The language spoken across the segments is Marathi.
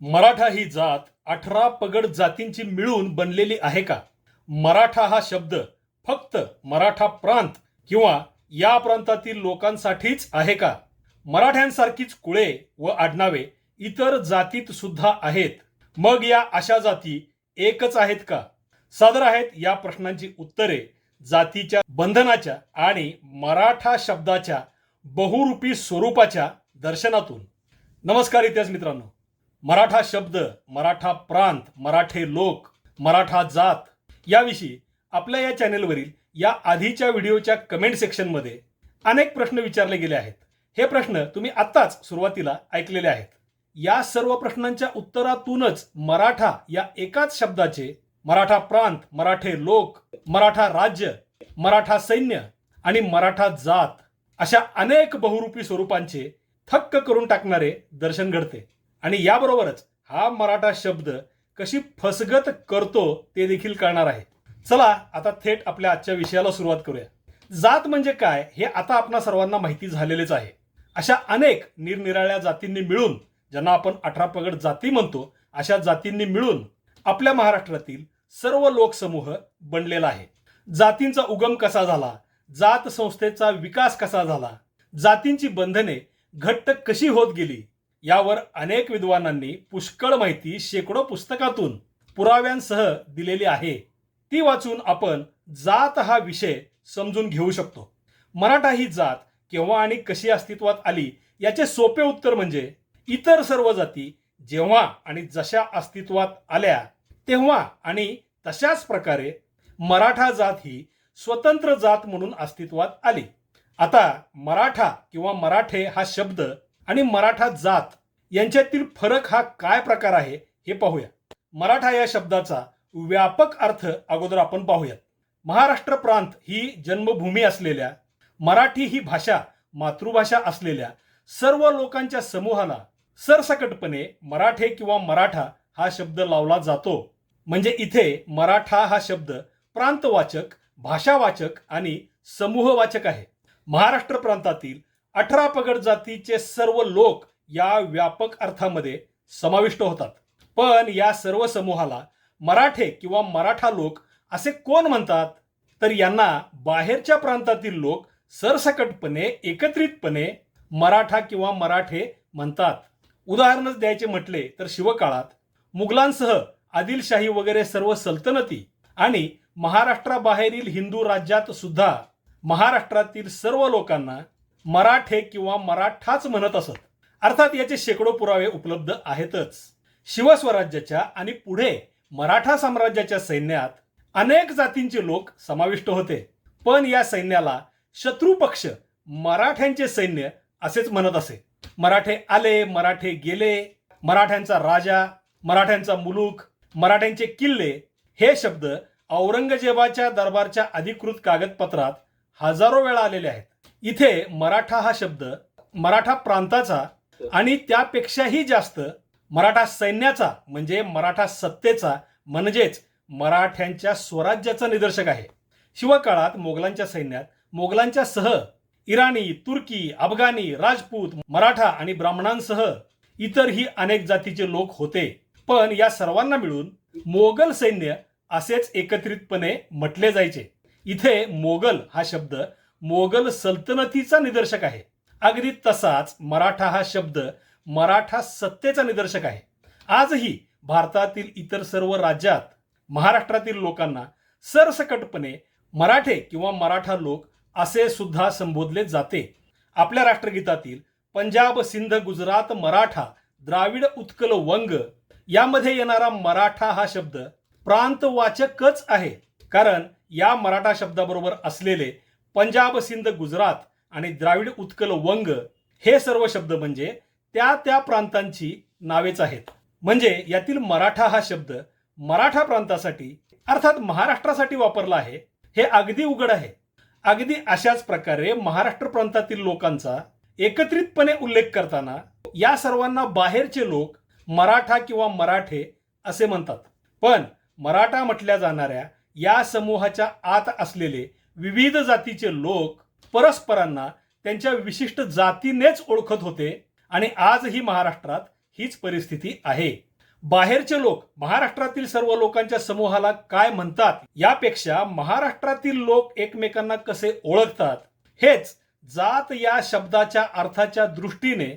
मराठा ही जात अठरा पगड जातींची मिळून बनलेली आहे का? मराठा हा शब्द फक्त मराठा प्रांत किंवा या प्रांतातील लोकांसाठीच आहे का? मराठ्यांसारखीच कुळे व आडनावे इतर जातीत सुद्धा आहेत. मग या अशा जाती एकच आहेत का? सादर आहेत या प्रश्नांची उत्तरे जातीच्या बंधनाच्या आणि मराठा शब्दाच्या बहुरूपी स्वरूपाच्या दर्शनातून. नमस्कार इतिहास मित्रांनो. मराठा शब्द मराठा प्रांत मराठे लोक मराठा जात याविषयी आपल्या या चॅनेलवरील या आधीच्या व्हिडिओच्या कमेंट सेक्शनमध्ये अनेक प्रश्न विचारले गेले आहेत. हे प्रश्न तुम्ही आत्ताच सुरुवातीला ऐकलेले आहेत. या सर्व प्रश्नांच्या उत्तरातूनच मराठा या एकाच शब्दाचे मराठा प्रांत मराठे लोक मराठा राज्य मराठा सैन्य आणि मराठा जात अशा अनेक बहुरूपी स्वरूपांचे थक्क करून टाकणारे दर्शन घडते. आणि याबरोबरच हा मराठा शब्द कशी फसगत करतो ते देखील कळणार आहे. चला आता थेट आपल्या आजच्या विषयाला सुरुवात करूया. जात म्हणजे काय हे आता आपणा सर्वांना माहिती झालेलेच आहे. अशा अनेक निरनिराळ्या जातींनी मिळून ज्यांना आपण अठरा पगड जाती म्हणतो अशा जातींनी मिळून आपल्या महाराष्ट्रातील सर्व लोकसमूह बनलेला आहे. जातींचा उगम कसा झाला? जात संस्थेचा विकास कसा झाला? जातींची बंधने घट्ट कशी होत गेली? यावर अनेक विद्वानांनी पुष्कळ माहिती शेकडो पुस्तकातून पुराव्यांसह दिलेली आहे. ती वाचून आपण जात हा विषय समजून घेऊ शकतो. मराठा ही जात केव्हा आणि कशी अस्तित्वात आली याचे सोपे उत्तर म्हणजे इतर सर्व जाती जेव्हा आणि जशा अस्तित्वात आल्या तेव्हा आणि तशाच प्रकारे मराठा जात ही स्वतंत्र जात म्हणून अस्तित्वात आली. आता मराठा किंवा मराठे हा शब्द आणि मराठा जात यांच्यातील फरक हा काय प्रकार आहे हे पाहूया. मराठा या शब्दाचा व्यापक अर्थ अगोदर आपण पाहूयात. महाराष्ट्र प्रांत ही जन्मभूमी असलेल्या मराठी ही भाषा मातृभाषा असलेल्या सर्व लोकांच्या समूहाला सरसकटपणे मराठे किंवा मराठा हा शब्द लावला जातो. म्हणजे इथे मराठा हा शब्द प्रांतवाचक भाषावाचक आणि समूहवाचक आहे. महाराष्ट्र प्रांतातील अठरा पगड जातीचे सर्व लोक या व्यापक अर्थामध्ये समाविष्ट होतात. पण या सर्व समूहाला मराठे किंवा मराठा लोक असे कोण म्हणतात? तर यांना बाहेरच्या प्रांतातील लोक सरसकटपणे एकत्रितपणे मराठा किंवा मराठे म्हणतात. उदाहरणच द्यायचे म्हटले तर शिवकाळात मुघलांसह आदिलशाही वगैरे सर्व सल्तनती आणि महाराष्ट्राबाहेरील हिंदू राज्यात सुद्धा महाराष्ट्रातील सर्व लोकांना मराठे किंवा मराठाच म्हणत असत. अर्थात याचे शेकडो पुरावे उपलब्ध आहेतच. शिवस्वराज्याच्या आणि पुढे मराठा साम्राज्याच्या सैन्यात अनेक जातींचे लोक समाविष्ट होते. पण या सैन्याला शत्रू पक्ष मराठ्यांचे सैन्य असेच म्हणत असे. मराठे आले मराठे गेले मराठ्यांचा राजा मराठ्यांचा मुलूक मराठ्यांचे किल्ले हे शब्द औरंगजेबाच्या दरबारच्या अधिकृत कागदपत्रात हजारो वेळा आलेले आहेत. इथे मराठा हा शब्द मराठा प्रांताचा आणि त्यापेक्षाही जास्त मराठा सैन्याचा म्हणजे मराठा सत्तेचा म्हणजेच मराठ्यांच्या स्वराज्याचा निदर्शक आहे. शिवकाळात मोगलांच्या सैन्यात मोगलांच्या सह इराणी तुर्की अफगाणी राजपूत मराठा आणि ब्राह्मणांसह इतरही अनेक जातीचे लोक होते. पण या सर्वांना मिळून मोगल सैन्य असेच एकत्रितपणे म्हटले जायचे. इथे मोगल हा शब्द मोगल सल्तनतीचा निदर्शक आहे. अगदी तसाच मराठा हा शब्द मराठा सत्तेचा निदर्शक आहे. आजही भारतातील इतर सर्व राज्यात महाराष्ट्रातील लोकांना सरसकटपणे मराठे किंवा मराठा लोक असे सुद्धा संबोधले जाते. आपल्या राष्ट्रगीतातील पंजाब सिंध गुजरात मराठा द्राविड उत्कल वंग यामध्ये येणारा मराठा हा शब्द प्रांतवाचकच आहे. कारण या मराठा शब्दाबरोबर असलेले पंजाब सिंध गुजरात आणि द्राविड उत्कल वंग हे सर्व शब्द म्हणजे त्या त्या प्रांतांची नावेच आहेत. म्हणजे यातील मराठा हा शब्द मराठा प्रांतासाठी अर्थात महाराष्ट्रासाठी वापरला आहे हे अगदी उघड आहे. अगदी अशाच प्रकारे महाराष्ट्र प्रांतातील लोकांचा एकत्रितपणे उल्लेख करताना या सर्वांना बाहेरचे लोक मराठा किंवा मराठे असे म्हणतात. पण मराठा म्हटल्या जाणाऱ्या या समूहाच्या आत असलेले विविध जातीचे लोक परस्परांना त्यांच्या विशिष्ट जातीनेच ओळखत होते आणि आजही महाराष्ट्रात हीच परिस्थिती आहे. बाहेरचे लोक महाराष्ट्रातील सर्व लोकांच्या समूहाला काय म्हणतात यापेक्षा महाराष्ट्रातील लोक एकमेकांना कसे ओळखतात? हेच जात या शब्दाच्या अर्थाच्या दृष्टीने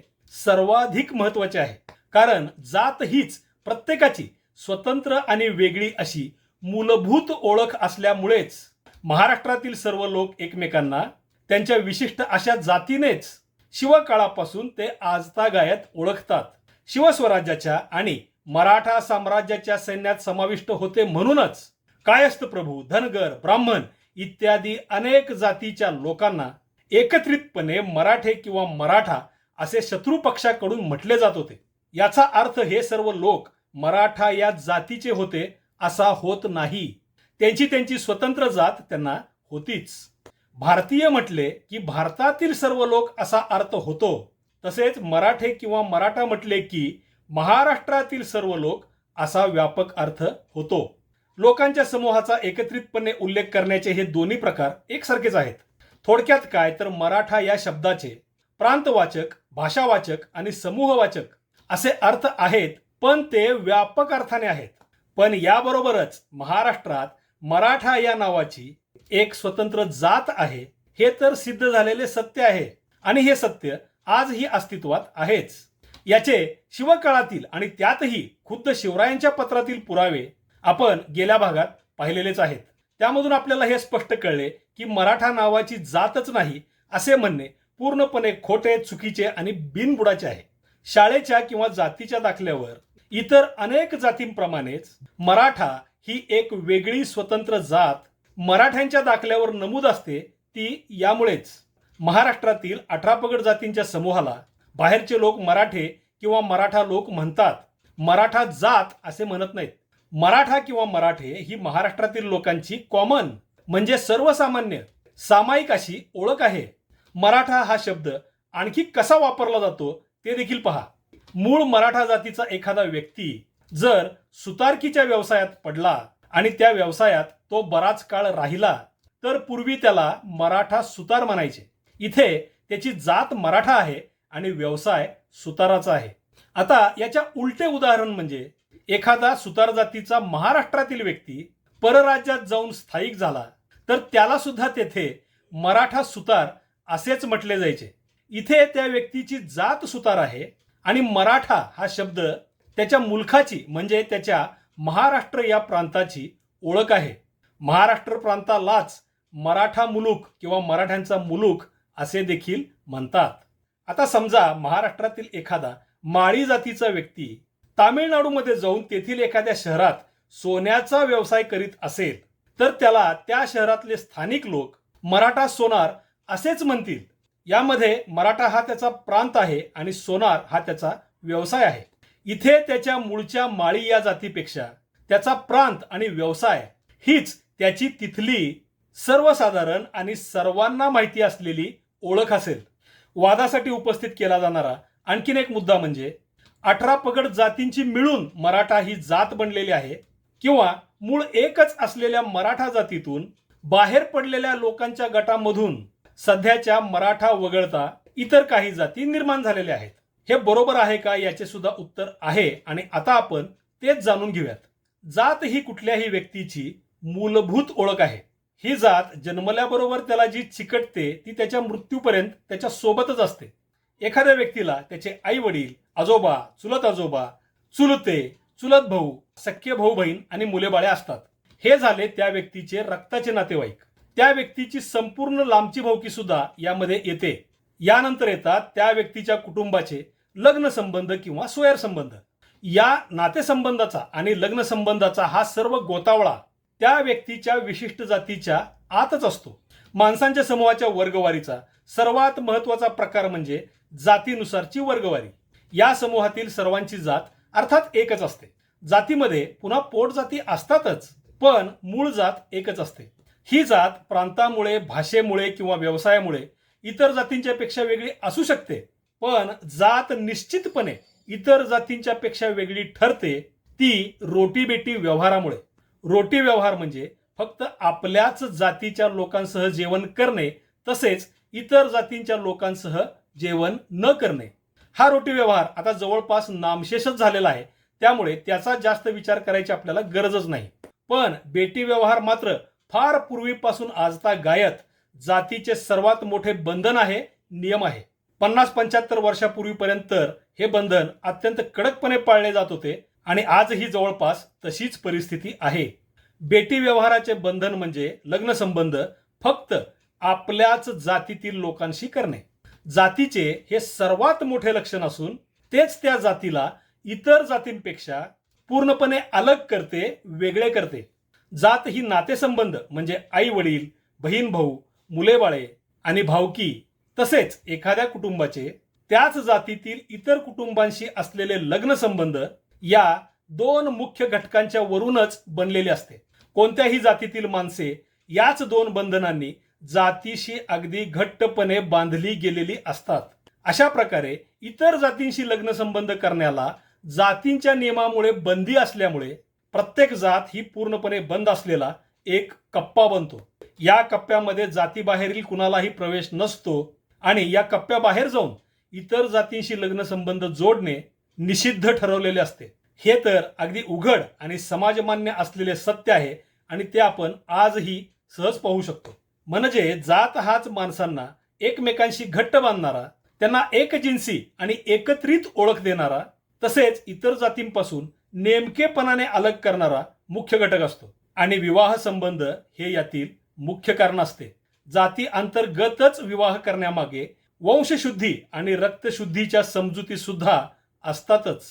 सर्वाधिक महत्त्वाचे आहे. कारण जात हीच प्रत्येकाची स्वतंत्र आणि वेगळी अशी मूलभूत ओळख असल्यामुळेच महाराष्ट्रातील सर्व लोक एकमेकांना त्यांच्या विशिष्ट अशा जातीनेच शिवकाळापासून ते आजतागायत ओळखतात. शिवस्वराज्याच्या आणि मराठा साम्राज्याच्या सैन्यात समाविष्ट होते म्हणूनच कायस्थ प्रभू धनगर ब्राह्मण इत्यादी अनेक जातीच्या लोकांना एकत्रितपणे मराठे किंवा मराठा असे शत्रू पक्षाकडून म्हटले जात होते. याचा अर्थ हे सर्व लोक मराठा या जातीचे होते असा होत नाही. त्यांची त्यांची स्वतंत्र जात त्यांना होतीच. भारतीय म्हटले की भारतातील सर्व लोक असा अर्थ होतो. तसेच मराठे किंवा मराठा म्हटले की महाराष्ट्रातील सर्व लोक असा व्यापक अर्थ होतो. लोकांच्या समूहाचा एकत्रितपणे उल्लेख करण्याचे हे दोन्ही प्रकार एकसारखेच आहेत. थोडक्यात काय तर मराठा या शब्दाचे प्रांतवाचक भाषावाचक आणि समूहवाचक असे अर्थ आहेत पण ते व्यापक अर्थाने आहेत. पण याबरोबरच महाराष्ट्रात मराठा या नावाची एक स्वतंत्र जात आहे हे तर सिद्ध झालेले सत्य आहे. आणि हे सत्य आजही अस्तित्वात आहेच. याचे शिवकाळातील आणि त्यातही खुद्द शिवरायांच्या पत्रातील पुरावे आपण गेल्या भागात पाहिलेलेच आहेत. त्यामधून आपल्याला हे स्पष्ट कळले की मराठा नावाची जातच नाही असे म्हणणे पूर्णपणे खोटे चुकीचे आणि बिनबुडाचे आहे. शाळेच्या किंवा जातीच्या दाखल्यावर इतर अनेक जातींप्रमाणेच मराठा ही एक वेगळी स्वतंत्र जात मराठ्यांच्या दाखल्यावर नमूद असते ती यामुळेच. महाराष्ट्रातील अठरा पगड जातींच्या समूहाला बाहेरचे लोक मराठे किंवा मराठा लोक म्हणतात. मराठा जात असे म्हणत नाहीत. मराठा किंवा मराठे ही महाराष्ट्रातील लोकांची कॉमन म्हणजे सर्वसामान्य सामायिक अशी ओळख आहे. मराठा हा शब्द आणखी कसा वापरला जातो ते देखील पहा. मूळ मराठा जातीचा एखादा व्यक्ती जर सुतारकीच्या व्यवसायात पडला आणि त्या व्यवसायात तो बराच काळ राहिला तर पूर्वी त्याला मराठा सुतार म्हणायचे. इथे त्याची जात मराठा आहे आणि व्यवसाय सुताराचा आहे. आता याच्या उलटे उदाहरण म्हणजे एखादा सुतार जातीचा महाराष्ट्रातील व्यक्ती परराज्यात जाऊन स्थायिक झाला तर त्याला सुद्धा तेथे मराठा सुतार असेच म्हटले जायचे. इथे त्या व्यक्तीची जात सुतार आहे आणि मराठा हा शब्द त्याच्या मुलखाची म्हणजे त्याच्या महाराष्ट्र या प्रांताची ओळख आहे. महाराष्ट्र प्रांतालाच मराठा मुलूक किंवा मराठ्यांचा मुलूक असे देखील म्हणतात. आता समजा महाराष्ट्रातील एखादा माळी जातीचा व्यक्ती तामिळनाडूमध्ये जाऊन तेथील एखाद्या शहरात सोन्याचा व्यवसाय करीत असेल तर त्याला त्या शहरातले स्थानिक लोक मराठा सोनार असेच म्हणतील. यामध्ये मराठा हा त्याचा प्रांत आहे आणि सोनार हा त्याचा व्यवसाय आहे. इथे त्याच्या मूळच्या माळी या जातीपेक्षा त्याचा प्रांत आणि व्यवसाय हीच त्याची तिथली सर्वसाधारण आणि सर्वांना माहिती असलेली ओळख असेल. वादासाठी उपस्थित केला जाणारा आणखीन एक मुद्दा म्हणजे अठरा पगड जातींची मिळून मराठा ही जात बनलेली आहे किंवा मूळ एकच असलेल्या मराठा जातीतून बाहेर पडलेल्या लोकांच्या गटामधून सध्याच्या मराठा वगळता इतर काही जाती निर्माण झालेल्या आहेत. हे बरोबर आहे का याचे सुद्धा उत्तर आहे. आणि आता आपण तेच जाणून घेऊयात. जात ही कुठल्याही व्यक्तीची मूलभूत ओळख आहे. ही जात जन्मल्याबरोबर त्याला जी चिकटते ती त्याच्या मृत्यूपर्यंत त्याच्या सोबतच असते. एखाद्या व्यक्तीला त्याचे आई वडील आजोबा चुलत आजोबा चुलते चुलत भाऊ सख्य भाऊ बहीण आणि मुले बाळे असतात. हे झाले त्या व्यक्तीचे रक्ताचे नातेवाईक. त्या व्यक्तीची संपूर्ण लांबची भावकी सुद्धा यामध्ये येते. यानंतर येतात त्या व्यक्तीच्या कुटुंबाचे लग्न संबंध किंवा सोयर संबंध. या नातेसंबंधाचा आणि लग्न संबंधाचा हा सर्व गोतावळा त्या व्यक्तीच्या विशिष्ट जातीच्या आतच असतो. माणसांच्या समूहाच्या वर्गवारीचा सर्वात महत्त्वाचा प्रकार म्हणजे जातीनुसारची वर्गवारी. या समूहातील सर्वांची जात अर्थात एकच असते. जातीमध्ये पुन्हा पोट जाती असतातच पण मूळ जात एकच असते. ही जात प्रांतामुळे भाषेमुळे किंवा व्यवसायामुळे इतर जातींच्या पेक्षा वेगळी असू शकते पण जात निश्चितपणे इतर जातींच्या पेक्षा वेगळी ठरते ती रोटीबेटी व्यवहारामुळे. रोटी व्यवहार म्हणजे फक्त आपल्याच जातीच्या लोकांसह जेवण करणे तसेच इतर जातींच्या लोकांसह जेवण न करणे. हा रोटी व्यवहार आता जवळपास नामशेषच झालेला आहे त्यामुळे त्याचा जास्त विचार करायची आपल्याला गरजच नाही. पण बेटी व्यवहार मात्र फार पूर्वीपासून आजता गायत जातीचे सर्वात मोठे बंधन आहे नियम आहे. पन्नास पंच्याहत्तर वर्षापूर्वीपर्यंत तर हे बंधन अत्यंत कडकपणे पाळले जात होते आणि आजही जवळपास तशीच परिस्थिती आहे. बेटी व्यवहाराचे बंधन म्हणजे लग्न संबंध फक्त आपल्याच जातीतील लोकांशी करणे. जातीचे हे सर्वात मोठे लक्षण असून तेच त्या जातीला इतर जातींपेक्षा पूर्णपणे अलग करते वेगळे करते. जात ही नातेसंबंध म्हणजे आई वडील बहीण भाऊ मुले बाळे आणि भावकी तसेच एखाद्या कुटुंबाचे त्याच जातीतील इतर कुटुंबांशी असलेले लग्न संबंध या दोन मुख्य घटकांच्या वरूनच बनलेले असते. कोणत्याही जातीतील माणसे याच दोन बंधनांनी जातीशी अगदी घट्टपणे बांधली गेलेली असतात. अशा प्रकारे इतर जातींशी लग्न संबंध करण्याला जातींच्या नियमामुळे बंदी असल्यामुळे प्रत्येक जात ही पूर्णपणे बंद असलेला एक कप्पा बनतो. या कप्प्यामध्ये जातीबाहेरील कुणालाही प्रवेश नसतो आणि या कप्प्याबाहेर जाऊन इतर जातींशी लग्न संबंध जोडणे निषिद्ध ठरवलेले असते. हे तर अगदी उघड आणि समाजमान्य असलेले सत्य आहे आणि ते आपण आजही सहज पाहू शकतो. म्हणजे जात हाच माणसांना एकमेकांशी घट्ट बांधणारा त्यांना एकजिन्सी आणि एकत्रित ओळख देणारा तसेच इतर जातींपासून नेमकेपणाने अलग करणारा मुख्य घटक असतो. आणि विवाह संबंध हे यातील मुख्य कारण असते. जाती अंतर्गतच विवाह करण्यामागे वंशशुद्धी आणि रक्तशुद्धीच्या समजुती सुद्धा असतातच.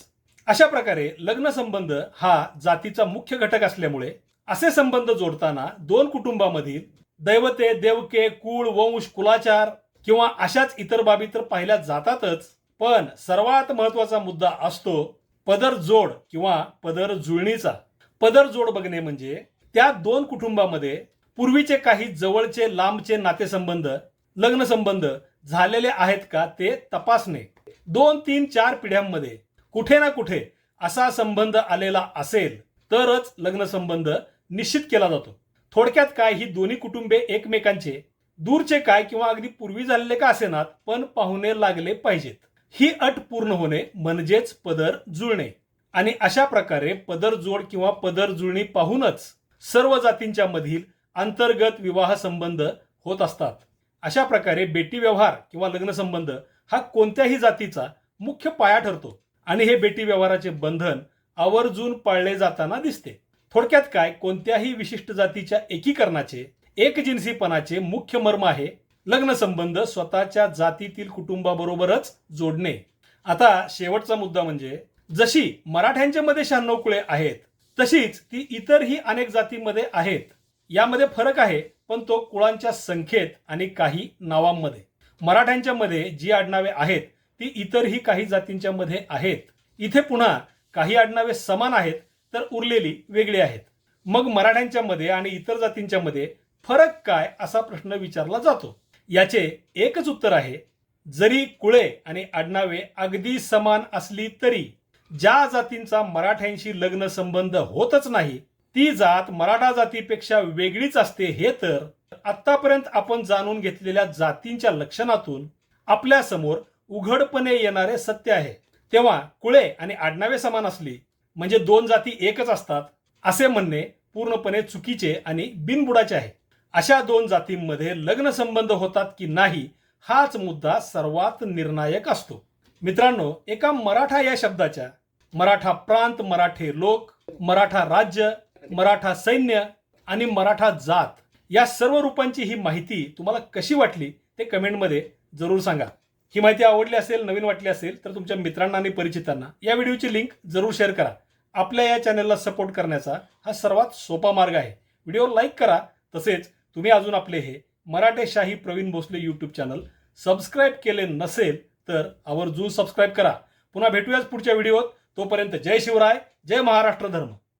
अशा प्रकारे लग्न संबंध हा जातीचा मुख्य घटक असल्यामुळे असे संबंध जोडताना दोन कुटुंबामधील दैवते देवके कुळ वंश कुलाचार किंवा अशाच इतर बाबी तर पाहिल्या जातातच. पण सर्वात महत्त्वाचा मुद्दा असतो पदर जोड किंवा पदर जुळणीचा. पदर जोड बघणे म्हणजे त्या दोन कुटुंबामध्ये पूर्वीचे काही जवळचे लांबचे नातेसंबंध लग्न संबंध झालेले आहेत का ते तपासणे. दोन तीन चार पिढ्यांमध्ये कुठे ना कुठे असा संबंध आलेला असेल तरच लग्न संबंध निश्चित केला जातो. थोडक्यात काय ही दोन्ही कुटुंबे एकमेकांचे दूरचे काय किंवा अगदी पूर्वी झालेले का असेनात पण पाहुणे लागले पाहिजेत. ही अट पूर्ण होणे म्हणजेच पदर जुळणे. आणि अशा प्रकारे पदर जोड किंवा पदर जुळणी पाहूनच सर्व जातींच्या मधील अंतर्गत विवाह संबंध होत असतात. अशा प्रकारे बेटी व्यवहार किंवा लग्नसंबंध हा कोणत्याही जातीचा मुख्य पाया ठरतो आणि हे बेटी व्यवहाराचे बंधन आवर्जून पाळले जाताना दिसते. थोडक्यात काय? कोणत्याही विशिष्ट जातीच्या एकीकरणाचे एकजिन्सीपणाचे मुख्य मर्म आहे लग्नसंबंध स्वतःच्या जातीतील कुटुंबाबरोबरच जोडणे. आता शेवटचा मुद्दा म्हणजे जशी मराठ्यांच्या मध्ये शहाण्णव कुळे आहेत तशीच ती इतरही अनेक जातीमध्ये आहेत. यामध्ये फरक आहे पण तो कुळांच्या संख्येत आणि काही नावांमध्ये. मराठ्यांच्या मध्ये जी आडनावे आहेत ती इतरही काही जातींच्या मध्ये आहेत. इथे पुन्हा काही आडनावे समान आहेत तर उरलेली वेगळी आहेत. मग मराठ्यांच्या मध्ये आणि इतर जातींच्या मध्ये फरक काय असा प्रश्न विचारला जातो. याचे एकच उत्तर आहे जरी कुळे आणि आडनावे अगदी समान असली तरी ज्या जातींचा मराठ्यांशी लग्न संबंध होतच नाही ती जात मराठा जातीपेक्षा वेगळीच असते हे तर आतापर्यंत आपण जाणून घेतलेल्या जातींच्या लक्षणातून आपल्यासमोर उघडपणे येणारे सत्य आहे. तेव्हा कुळे आणि आडनावे समान असली म्हणजे दोन जाती एकच असतात असे म्हणणे पूर्णपणे चुकीचे आणि बिनबुडाचे आहे. अशा दोन जातींमध्ये लग्न संबंध होतात की नाही हाच मुद्दा सर्वात निर्णायक असतो. मित्रांनो एका मराठा या शब्दाच्या मराठा प्रांत मराठे लोक मराठा राज्य मराठा सैन्य आणि मराठा जात या सर्व रूपांची ही माहिती तुम्हाला कशी वाटली ते कमेंटमध्ये जरूर सांगा. ही माहिती आवडली असेल नवीन वाटली असेल तर तुमच्या मित्रांना आणि परिचितांना या व्हिडिओची लिंक जरूर शेअर करा. आपल्या या चॅनलला सपोर्ट करण्याचा हा सर्वात सोपा मार्ग आहे. व्हिडिओ लाईक करा तसेच तुम्ही अजून आपले हे Marathe Shahi Pravin Bhosale YouTube channel subscribe केले नसेल तर आवर्जून सबस्क्राईब करा. पुन्हा भेटूयाच पुढच्या व्हिडिओत. तोपर्यंत जय शिवराय जय महाराष्ट्र धर्म.